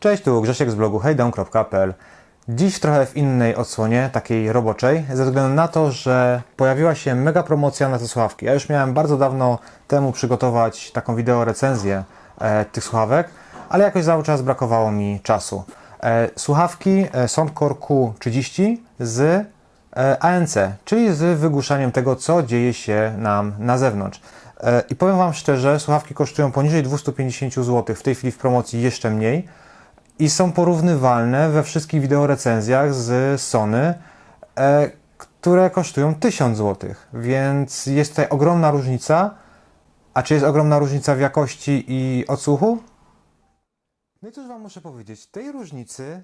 Cześć, tu Grzesiek z blogu hejdown.pl. Dziś trochę w innej odsłonie, takiej roboczej, ze względu na to, że pojawiła się mega promocja na te słuchawki. Ja już miałem bardzo dawno temu przygotować taką wideo recenzję e, tych słuchawek, ale jakoś cały czas brakowało mi czasu. E, słuchawki e, Soundcore Q30 z ANC, czyli z wygłuszaniem tego, co dzieje się nam na zewnątrz. E, I powiem Wam szczerze, słuchawki kosztują poniżej 250 zł, w tej chwili w promocji jeszcze mniej i są porównywalne we wszystkich wideorecenzjach z Sony, e, które kosztują 1000 zł, więc jest tutaj ogromna różnica. A czy jest ogromna różnica w jakości i odsłuchu? No i cóż Wam muszę powiedzieć, tej różnicy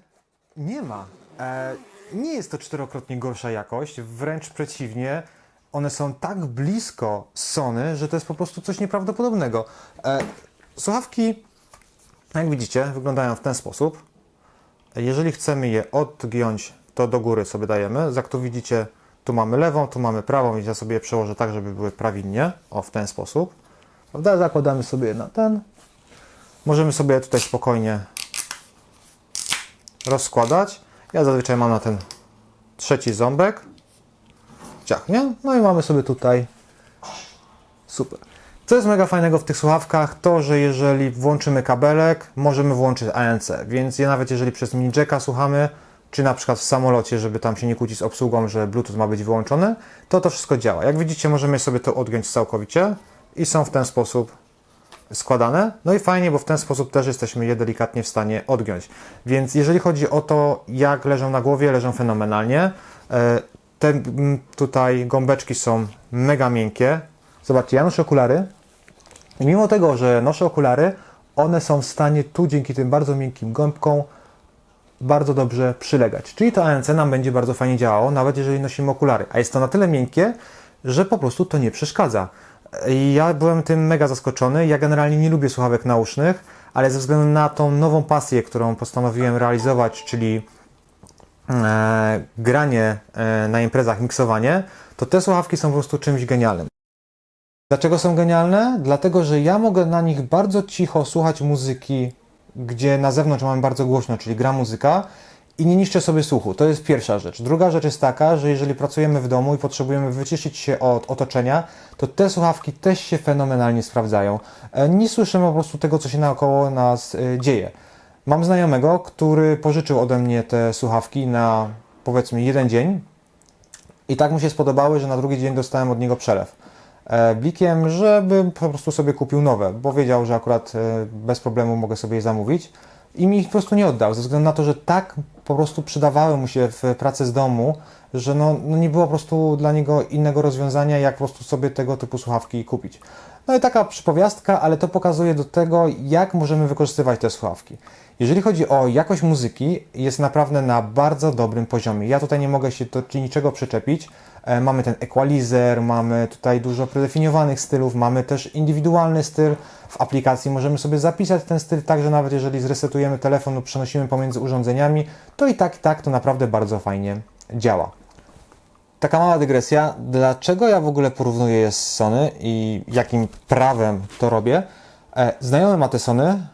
nie ma. E, nie jest to czterokrotnie gorsza jakość, wręcz przeciwnie. One są tak blisko Sony, że to jest po prostu coś nieprawdopodobnego. E, słuchawki jak widzicie, wyglądają w ten sposób. Jeżeli chcemy je odgiąć, to do góry sobie dajemy. Jak tu widzicie, tu mamy lewą, tu mamy prawą, więc ja sobie je przełożę tak, żeby były prawidłnie. O, w ten sposób. Prawda? Zakładamy sobie na ten. Możemy sobie tutaj spokojnie rozkładać. Ja zazwyczaj mam na ten trzeci ząbek. Ciach, nie? No i mamy sobie tutaj Super. Co jest mega fajnego w tych słuchawkach, to że jeżeli włączymy kabelek, możemy włączyć ANC, więc ja nawet jeżeli przez mini jacka słuchamy, czy na przykład w samolocie, żeby tam się nie kłócić z obsługą, że Bluetooth ma być wyłączony, to to wszystko działa. Jak widzicie, możemy sobie to odgiąć całkowicie i są w ten sposób składane. No i fajnie, bo w ten sposób też jesteśmy je delikatnie w stanie odgiąć. Więc jeżeli chodzi o to, jak leżą na głowie, leżą fenomenalnie. E, Te tutaj gąbeczki są mega miękkie. Zobaczcie, ja noszę okulary i mimo tego, że noszę okulary, one są w stanie tu dzięki tym bardzo miękkim gąbkom bardzo dobrze przylegać. Czyli to ANC nam będzie bardzo fajnie działało, nawet jeżeli nosimy okulary. A jest to na tyle miękkie, że po prostu to nie przeszkadza. Ja byłem tym mega zaskoczony. Ja generalnie nie lubię słuchawek nausznych, ale ze względu na tą nową pasję, którą postanowiłem realizować, czyli e, granie e, na imprezach, miksowanie, to te słuchawki są po prostu czymś genialnym. Dlaczego są genialne? Dlatego, że ja mogę na nich bardzo cicho słuchać muzyki, gdzie na zewnątrz mamy bardzo głośno, czyli gra muzyka i nie niszczę sobie słuchu. To jest pierwsza rzecz. Druga rzecz jest taka, że jeżeli pracujemy w domu i potrzebujemy wyciszyć się od otoczenia, to te słuchawki też się fenomenalnie sprawdzają. E, Nie słyszymy po prostu tego, co się naokoło nas e, dzieje. Mam znajomego, który pożyczył ode mnie te słuchawki na powiedzmy jeden dzień i tak mu się spodobały, że na drugi dzień dostałem od niego przelew e, blikiem, żeby po prostu sobie kupił nowe, bo wiedział, że akurat bez problemu mogę sobie je zamówić i mi ich po prostu nie oddał, ze względu na to, że tak po prostu przydawały mu się w pracy z domu, że no, no nie było po prostu dla niego innego rozwiązania, jak po prostu sobie tego typu słuchawki kupić. No i taka przypowiastka, ale to pokazuje do tego, jak możemy wykorzystywać te słuchawki. Jeżeli chodzi o jakość muzyki, jest naprawdę na bardzo dobrym poziomie. Ja tutaj nie mogę się do niczego przyczepić. E, Mamy ten equalizer, mamy tutaj dużo predefiniowanych stylów, mamy też indywidualny styl. W aplikacji możemy sobie zapisać ten styl tak, że nawet jeżeli zresetujemy telefon lub przenosimy pomiędzy urządzeniami, to i tak, i tak to naprawdę bardzo fajnie działa. Taka mała dygresja. Dlaczego ja w ogóle porównuję je z Sony i jakim prawem to robię? E, Znajomy ma te Sony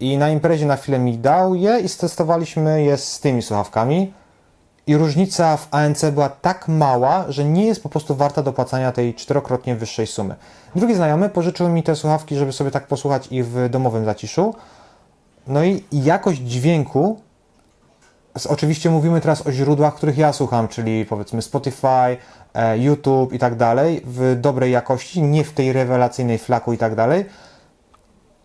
i na imprezie na chwilę mi dał je i stestowaliśmy je z tymi słuchawkami. I różnica w ANC była tak mała, że nie jest po prostu warta dopłacania tej czterokrotnie wyższej sumy. Drugi znajomy pożyczył mi te słuchawki, żeby sobie tak posłuchać ich w domowym zaciszu. No i jakość dźwięku Oczywiście mówimy teraz o źródłach, których ja słucham, czyli powiedzmy Spotify, e, YouTube i tak dalej, w dobrej jakości, nie w tej rewelacyjnej flaku i tak dalej.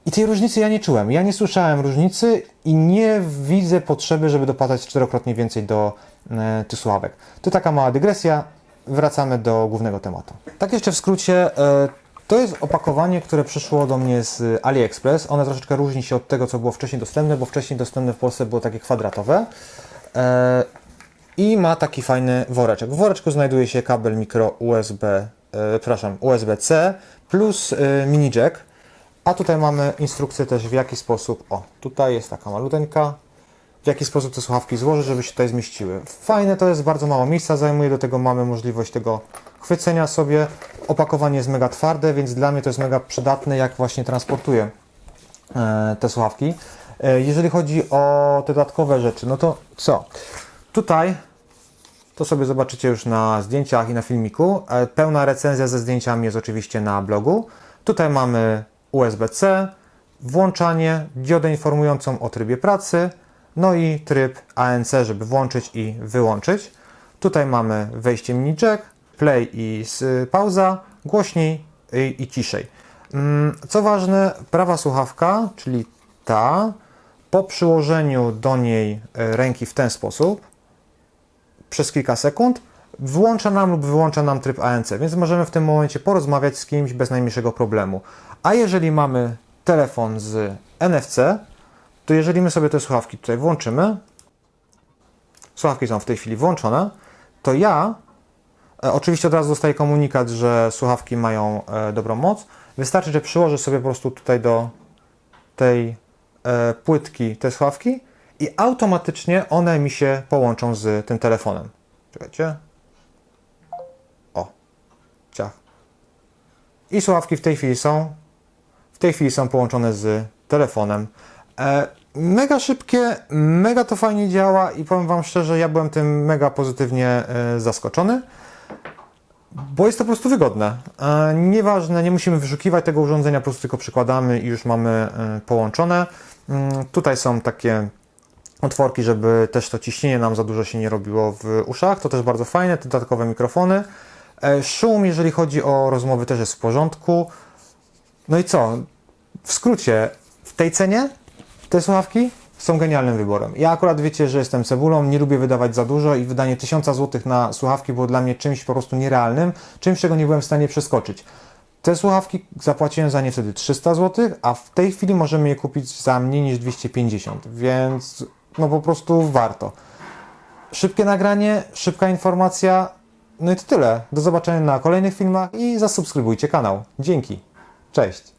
I tej różnicy ja nie czułem. Ja nie słyszałem różnicy i nie widzę potrzeby, żeby dopłacać czterokrotnie więcej do e, tych słuchawek. To taka mała dygresja. Wracamy do głównego tematu. Tak jeszcze w skrócie, e, to jest opakowanie, które przyszło do mnie z AliExpress. One troszeczkę różni się od tego, co było wcześniej dostępne, bo wcześniej dostępne w Polsce było takie kwadratowe. E, I ma taki fajny woreczek. W woreczku znajduje się kabel mikro USB, e, przepraszam, USB-C plus e, mini jack. A tutaj mamy instrukcję też w jaki sposób. O, tutaj jest taka maluteńka. w jaki sposób te słuchawki złożyć, żeby się tutaj zmieściły. Fajne to jest, bardzo mało miejsca zajmuje, do tego mamy możliwość tego chwycenia sobie. Opakowanie jest mega twarde, więc dla mnie to jest mega przydatne, jak właśnie transportuję e, te słuchawki. E, jeżeli chodzi o te dodatkowe rzeczy, no to co? Tutaj to sobie zobaczycie już na zdjęciach i na filmiku. E, Pełna recenzja ze zdjęciami jest oczywiście na blogu. Tutaj mamy USB-C, włączanie, diodę informującą o trybie pracy, no i tryb ANC, żeby włączyć i wyłączyć. Tutaj mamy wejście mini jack, play i pauza, głośniej i, i ciszej. Mm, Co ważne, prawa słuchawka, czyli ta, po przyłożeniu do niej e, ręki w ten sposób, przez kilka sekund włącza nam lub wyłącza nam tryb ANC, więc możemy w tym momencie porozmawiać z kimś bez najmniejszego problemu. A jeżeli mamy telefon z NFC, to jeżeli my sobie te słuchawki tutaj włączymy, słuchawki są w tej chwili włączone, to ja e, oczywiście od razu dostaję komunikat, że słuchawki mają e, dobrą moc. Wystarczy, że przyłożę sobie po prostu tutaj do tej e, płytki te słuchawki i automatycznie one mi się połączą z tym telefonem. Czekajcie. Ciach. I słuchawki w tej chwili są w tej chwili są połączone z telefonem. E, mega szybkie, mega to fajnie działa i powiem Wam szczerze, ja byłem tym mega pozytywnie e, zaskoczony bo jest to po prostu wygodne. E, Nieważne, nie musimy wyszukiwać tego urządzenia, po prostu tylko przykładamy i już mamy e, połączone. Mm, Tutaj są takie otworki, żeby też to ciśnienie nam za dużo się nie robiło w uszach. To też bardzo fajne, te dodatkowe mikrofony. E, Szum, jeżeli chodzi o rozmowy, też jest w porządku. No i co? W skrócie, w tej cenie te słuchawki są genialnym wyborem. Ja akurat wiecie, że jestem cebulą, nie lubię wydawać za dużo i wydanie 1000 zł na słuchawki było dla mnie czymś po prostu nierealnym, czymś, czego nie byłem w stanie przeskoczyć. Te słuchawki zapłaciłem za nie wtedy 300 zł, a w tej chwili możemy je kupić za mniej niż 250, więc no po prostu warto. Szybkie nagranie, szybka informacja, no i to tyle. Do zobaczenia na kolejnych filmach i zasubskrybujcie kanał. Dzięki. Cześć.